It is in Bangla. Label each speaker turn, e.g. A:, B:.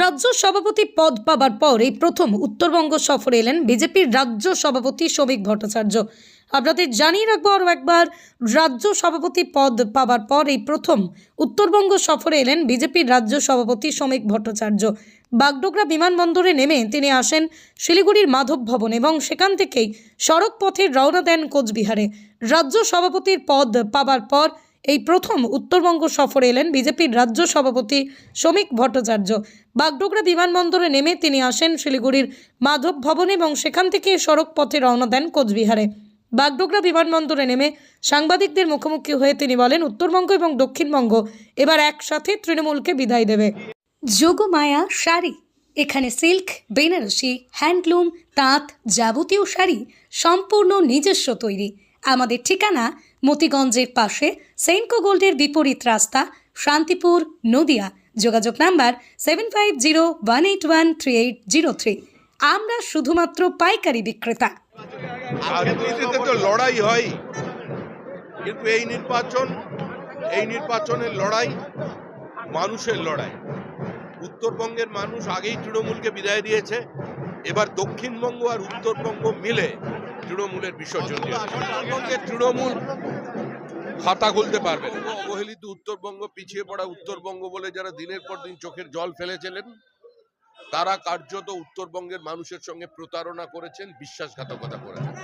A: রাজ্য সভাপতি পদ পাবার পর এই প্রথম উত্তরবঙ্গ সফরে এলেন বিজেপির রাজ্য সভাপতি শ্রমিক ভট্টাচার্য। আপনাদের জানিয়ে রাখব আরও একবার, রাজ্য সভাপতি পদ পাবার পর এই প্রথম উত্তরবঙ্গ সফরে এলেন বিজেপির রাজ্য সভাপতি শ্রমিক ভট্টাচার্য। বাগডোগরা বিমানবন্দরে নেমে তিনি আসেন শিলিগুড়ির মাধব ভবন এবং সেখান থেকেই সড়ক পথে রওনা দেন কোচবিহারে। রাজ্য সভাপতির পদ পাবার পর এই প্রথম উত্তরবঙ্গ সফরে এলেন বিজেপির রাজ্য সভাপতি শ্রমিক ভট্টাচার্য। বাগডোগরা বিমানবন্দরে নেমে তিনি আসেন শিলিগুড়ির মাধব ভবন এবং সেখান থেকে সড়ক পথে রওনা দেন কোচবিহারে। বাগডোগরা বিমানবন্দরে নেমে সাংবাদিকদের মুখোমুখি হয়ে তিনি বলেন, উত্তরবঙ্গ এবং দক্ষিণবঙ্গ এবার একসাথে তৃণমূলকে বিদায় দেবে। যোগমায়া শাড়ি, এখানে সিল্ক, বেনারসি, হ্যান্ডলুম, তাঁত যাবতীয় শাড়ি সম্পূর্ণ নিজস্ব তৈরি। আমাদের ঠিকানা মতিগঞ্জের পাশে সেন্টকো গোল্ডের বিপরীত রাস্তা শান্তিপুর নদিয়া। যোগাযোগ number seven five zero one eight one three eight zero three আমরা শুধুমাত্র পাইকারি বিক্রেতা।
B: রাজনীতিতে তো লড়াই হয়। কিন্তু এই নির্বাচন এই নির্বাচনের লড়াই মানুষের লড়াই। উত্তরবঙ্গের মানুষ আগেই তৃণমূলকে বিদায় দিয়েছে। এবার দক্ষিণবঙ্গ আর উত্তরবঙ্গ মিলে তৃণমূলের বিসর্জন দিয়েছে। তৃণমূল খাতা খুলতে পারবেন। অবহেলিত উত্তরবঙ্গ পিছিয়ে পড়া উত্তরবঙ্গ বলে যারা দিনের পর দিন চোখের জল ফেলেছিলেন, তারা কার্যত উত্তরবঙ্গের মানুষের সঙ্গে প্রতারণা করেছেন, বিশ্বাসঘাতকতা করেছেন